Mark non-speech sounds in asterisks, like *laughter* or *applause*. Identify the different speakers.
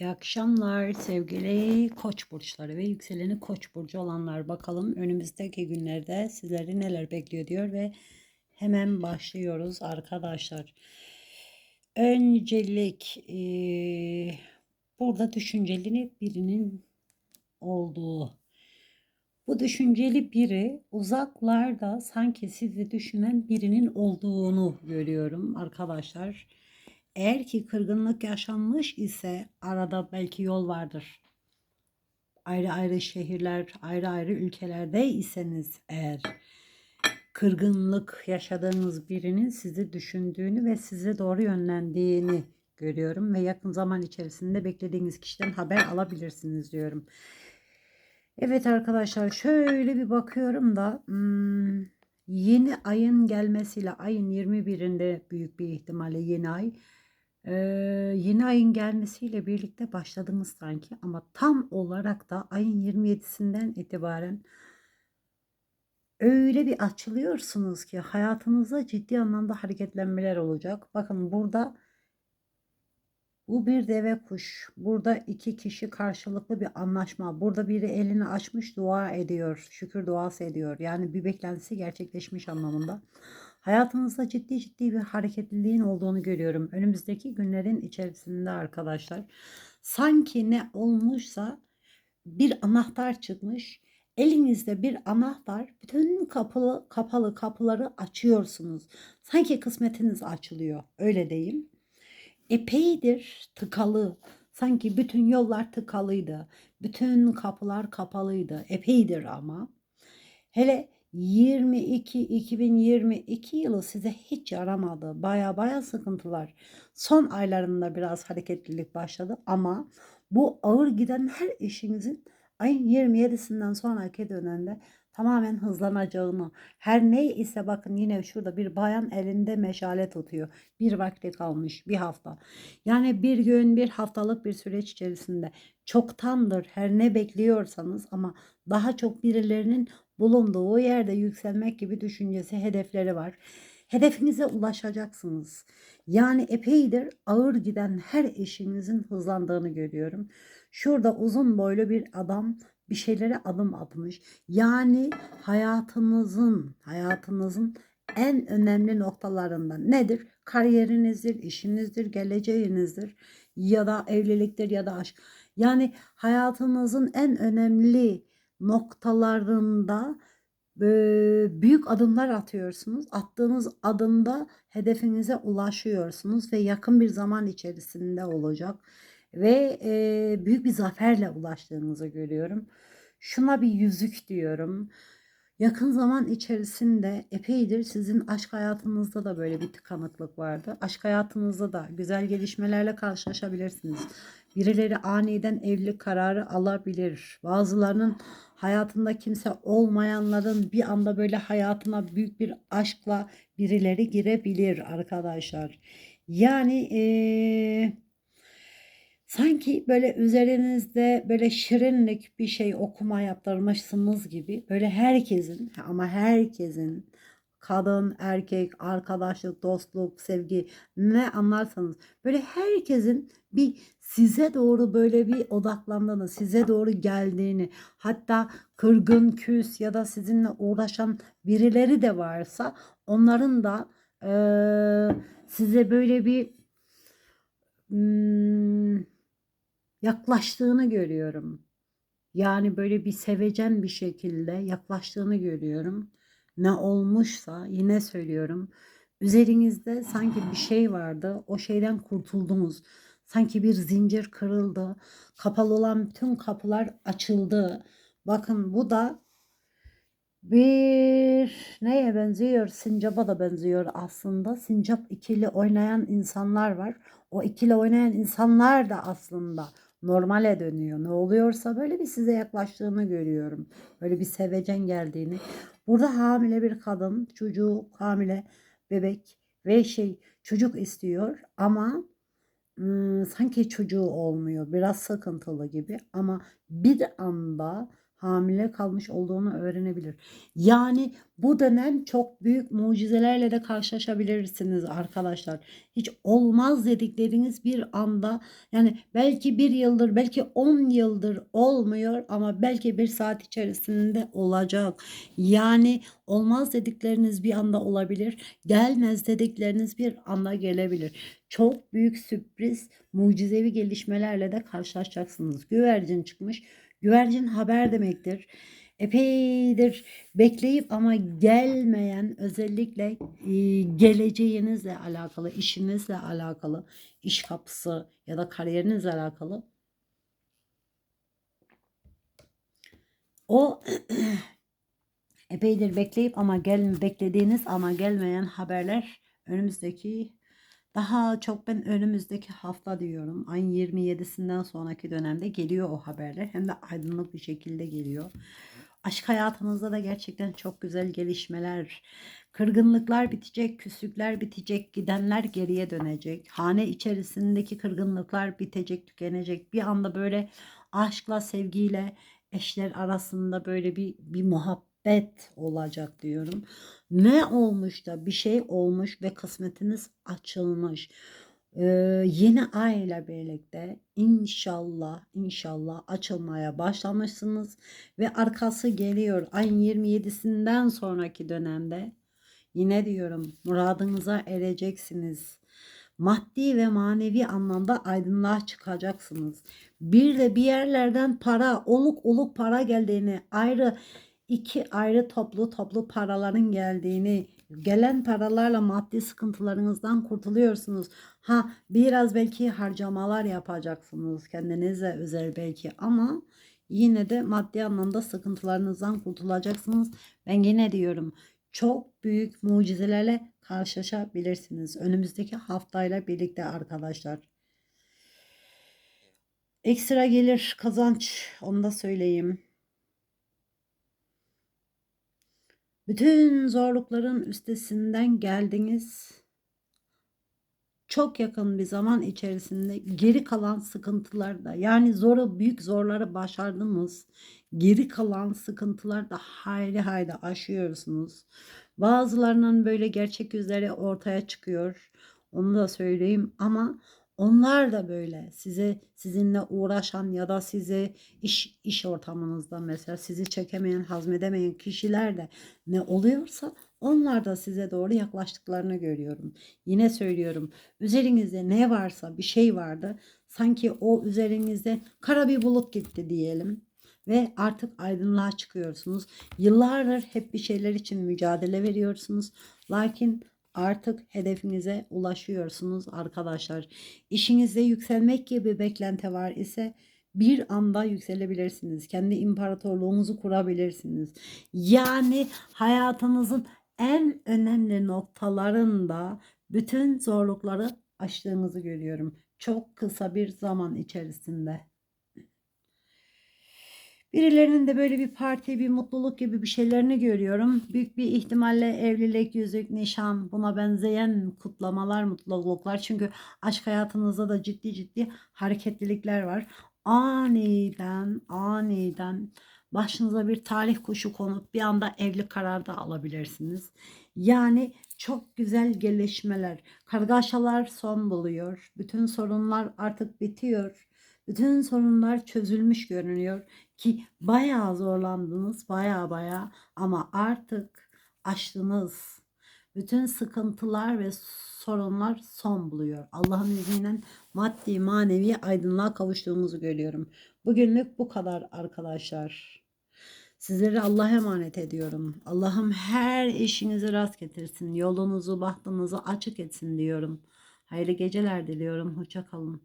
Speaker 1: İyi akşamlar sevgili koç burçları ve yükseleni koç burcu olanlar. Bakalım önümüzdeki günlerde sizleri neler bekliyor diyor ve hemen başlıyoruz arkadaşlar. Öncelik eee, burada düşünceli birinin olduğu. Bu düşünceli biri uzaklarda sanki sizi düşünen birinin olduğunu görüyorum arkadaşlar. Eğer ki kırgınlık yaşanmış ise arada belki yol vardır. Ayrı ayrı şehirler, ayrı ayrı ülkelerde iseniz eğer kırgınlık yaşadığınız birinin sizi düşündüğünü ve size doğru yönlendiğini görüyorum ve yakın zaman içerisinde beklediğiniz kişiden haber alabilirsiniz diyorum. Evet arkadaşlar şöyle bir bakıyorum da hmm, yeni ayın gelmesiyle ayın 21'inde büyük bir ihtimalle yeni ay ee, yeni ayın gelmesiyle birlikte başladınız sanki ama tam olarak da ayın 27'sinden itibaren öyle bir açılıyorsunuz ki hayatınızda ciddi anlamda hareketlenmeler olacak. Bakın burada bu bir deve kuş. Burada iki kişi karşılıklı bir anlaşma. Burada biri elini açmış dua ediyor. Şükür duası ediyor. Yani bir beklentisi gerçekleşmiş anlamında. Hayatınızda ciddi ciddi bir hareketliliğin olduğunu görüyorum. Önümüzdeki günlerin içerisinde arkadaşlar. Sanki ne olmuşsa bir anahtar çıkmış. Elinizde bir anahtar bütün kapılı, kapalı kapıları açıyorsunuz. Sanki kısmetiniz açılıyor. Öyle diyeyim epeydir tıkalı. Sanki bütün yollar tıkalıydı. Bütün kapılar kapalıydı. Epeydir ama. Hele 22 2022 yılı size hiç yaramadı. Baya baya sıkıntılar. Son aylarında biraz hareketlilik başladı ama bu ağır giden her işinizin ayın 27'sinden sonraki dönemde tamamen hızlanacağını, her ne ise bakın yine şurada bir bayan elinde meşale tutuyor. Bir vakti kalmış, bir hafta. Yani bir gün, bir haftalık bir süreç içerisinde çoktandır her ne bekliyorsanız ama daha çok birilerinin bulunduğu yerde yükselmek gibi düşüncesi, hedefleri var. Hedefinize ulaşacaksınız. Yani epeydir ağır giden her işinizin hızlandığını görüyorum. Şurada uzun boylu bir adam bir şeylere adım atmış. Yani hayatınızın, hayatınızın en önemli noktalarından nedir? Kariyerinizdir, işinizdir, geleceğinizdir ya da evliliktir ya da aşk. Yani hayatınızın en önemli noktalarında büyük adımlar atıyorsunuz. Attığınız adımda hedefinize ulaşıyorsunuz ve yakın bir zaman içerisinde olacak ve büyük bir zaferle ulaştığınızı görüyorum. Şuna bir yüzük diyorum. Yakın zaman içerisinde epeydir sizin aşk hayatınızda da böyle bir tıkanıklık vardı. Aşk hayatınızda da güzel gelişmelerle karşılaşabilirsiniz. Birileri aniden evlilik kararı alabilir. Bazılarının hayatında kimse olmayanların bir anda böyle hayatına büyük bir aşkla birileri girebilir arkadaşlar. Yani eee Sanki böyle üzerinizde böyle şirinlik bir şey okuma yaptırmışsınız gibi böyle herkesin ama herkesin kadın, erkek, arkadaşlık, dostluk, sevgi ne anlarsanız böyle herkesin bir size doğru böyle bir odaklandığını, size doğru geldiğini, hatta kırgın, küs ya da sizinle uğraşan birileri de varsa onların da e, size böyle bir hmm, yaklaştığını görüyorum. Yani böyle bir sevecen bir şekilde yaklaştığını görüyorum. Ne olmuşsa yine söylüyorum. Üzerinizde sanki bir şey vardı. O şeyden kurtuldunuz. Sanki bir zincir kırıldı. Kapalı olan bütün kapılar açıldı. Bakın bu da bir neye benziyor? Sincap'a da benziyor aslında. Sincap ikili oynayan insanlar var. O ikili oynayan insanlar da aslında normale dönüyor. Ne oluyorsa böyle bir size yaklaştığını görüyorum. Böyle bir sevecen geldiğini. Burada hamile bir kadın, çocuğu hamile bebek ve şey çocuk istiyor ama ıı, sanki çocuğu olmuyor. Biraz sıkıntılı gibi ama bir anda hamile kalmış olduğunu öğrenebilir. Yani bu dönem çok büyük mucizelerle de karşılaşabilirsiniz arkadaşlar. Hiç olmaz dedikleriniz bir anda yani belki bir yıldır belki 10 yıldır olmuyor ama belki bir saat içerisinde olacak. Yani olmaz dedikleriniz bir anda olabilir. Gelmez dedikleriniz bir anda gelebilir. Çok büyük sürpriz, mucizevi gelişmelerle de karşılaşacaksınız. Güvercin çıkmış. Güvercin haber demektir. Epeydir bekleyip ama gelmeyen özellikle e, geleceğinizle alakalı, işinizle alakalı, iş kapısı ya da kariyerinizle alakalı o *clears throat* epeydir bekleyip ama gel beklediğiniz ama gelmeyen haberler önümüzdeki daha çok ben önümüzdeki hafta diyorum. Ayın 27'sinden sonraki dönemde geliyor o haberler. Hem de aydınlık bir şekilde geliyor. Aşk hayatınızda da gerçekten çok güzel gelişmeler, kırgınlıklar bitecek, küslükler bitecek, gidenler geriye dönecek. Hane içerisindeki kırgınlıklar bitecek, tükenecek. Bir anda böyle aşkla, sevgiyle eşler arasında böyle bir bir muhabbet olacak diyorum. Ne olmuş da bir şey olmuş ve kısmetiniz açılmış. Ee, yeni ay ile birlikte inşallah inşallah açılmaya başlamışsınız ve arkası geliyor ayın 27'sinden sonraki dönemde yine diyorum muradınıza ereceksiniz. Maddi ve manevi anlamda aydınlığa çıkacaksınız. Bir de bir yerlerden para, oluk oluk para geldiğini, ayrı iki ayrı toplu toplu paraların geldiğini, gelen paralarla maddi sıkıntılarınızdan kurtuluyorsunuz. Ha biraz belki harcamalar yapacaksınız kendinize özel belki ama yine de maddi anlamda sıkıntılarınızdan kurtulacaksınız. Ben yine diyorum çok büyük mucizelerle karşılaşabilirsiniz. Önümüzdeki haftayla birlikte arkadaşlar. Ekstra gelir kazanç onu da söyleyeyim. Bütün zorlukların üstesinden geldiniz. Çok yakın bir zaman içerisinde geri kalan sıkıntılar da yani zoru büyük zorları başardınız. Geri kalan sıkıntılar da hayli hayli aşıyorsunuz. Bazılarının böyle gerçek yüzleri ortaya çıkıyor. Onu da söyleyeyim ama onlar da böyle size sizinle uğraşan ya da sizi iş iş ortamınızda mesela sizi çekemeyen, hazmedemeyen kişiler de ne oluyorsa onlar da size doğru yaklaştıklarını görüyorum. Yine söylüyorum. Üzerinizde ne varsa bir şey vardı. Sanki o üzerinizde kara bir bulut gitti diyelim ve artık aydınlığa çıkıyorsunuz. Yıllardır hep bir şeyler için mücadele veriyorsunuz. Lakin artık hedefinize ulaşıyorsunuz arkadaşlar. İşinizde yükselmek gibi beklenti var ise bir anda yükselebilirsiniz. Kendi imparatorluğunuzu kurabilirsiniz. Yani hayatınızın en önemli noktalarında bütün zorlukları aştığınızı görüyorum. Çok kısa bir zaman içerisinde. Birilerinin de böyle bir parti, bir mutluluk gibi bir şeylerini görüyorum. Büyük bir ihtimalle evlilik, yüzük, nişan buna benzeyen kutlamalar, mutluluklar. Çünkü aşk hayatınızda da ciddi ciddi hareketlilikler var. Aniden, aniden başınıza bir talih kuşu konup bir anda evlilik kararı da alabilirsiniz. Yani çok güzel gelişmeler, kargaşalar son buluyor. Bütün sorunlar artık bitiyor. Bütün sorunlar çözülmüş görünüyor ki bayağı zorlandınız, bayağı bayağı ama artık aştınız. Bütün sıkıntılar ve sorunlar son buluyor. Allah'ın izniyle maddi manevi aydınlığa kavuştuğumuzu görüyorum. Bugünlük bu kadar arkadaşlar. Sizleri Allah'a emanet ediyorum. Allah'ım her işinizi rast getirsin. Yolunuzu, bahtınızı açık etsin diyorum. Hayırlı geceler diliyorum. Hoşça kalın.